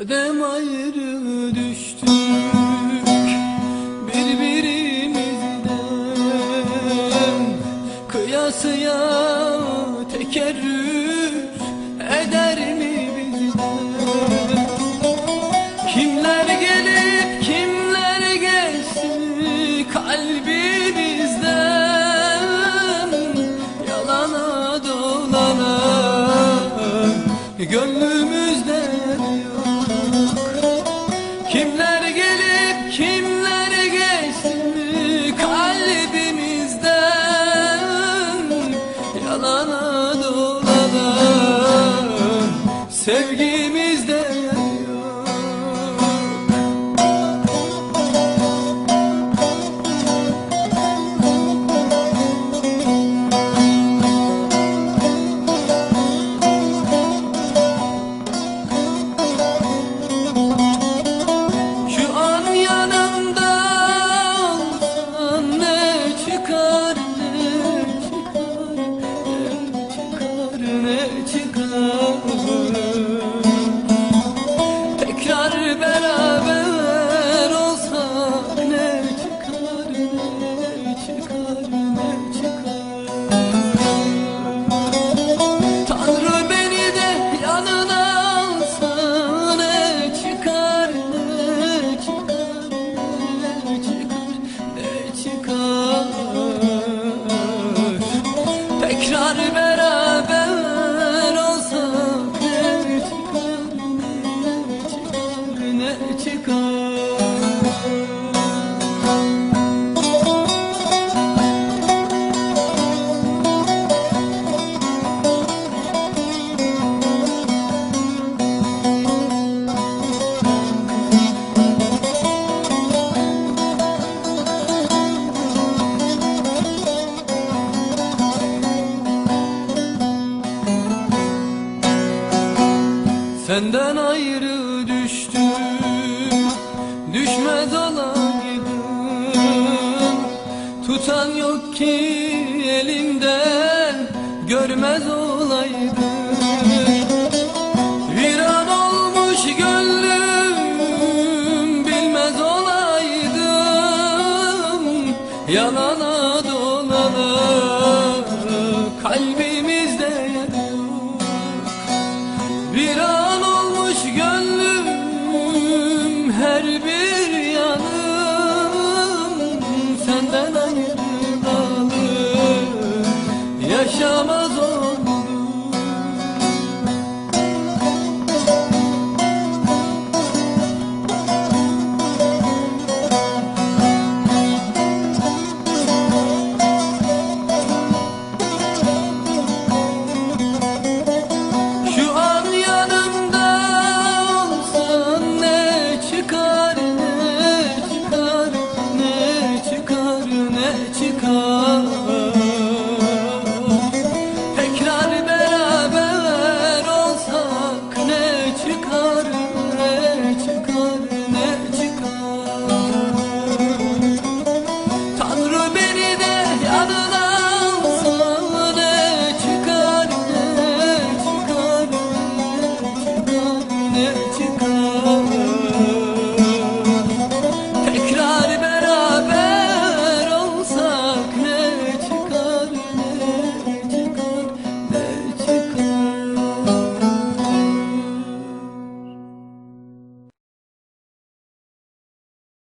Kadem ayrı düştük birbirimizden Kıyasıya tekerrür eder mi bizden? Kimler gelip kimler geçti kalbimizden Yalana dolana gönlümüzde Kimler gelip kimler geçti kalbimizden Yalana dolana. Sevgimizde Senden ayrı düştüm Düşmez olaydım Tutan yok ki elimden Görmez olaydım. Viran olmuş gönlüm Bilmez olaydım. Yalana dolana Kalbimizde yer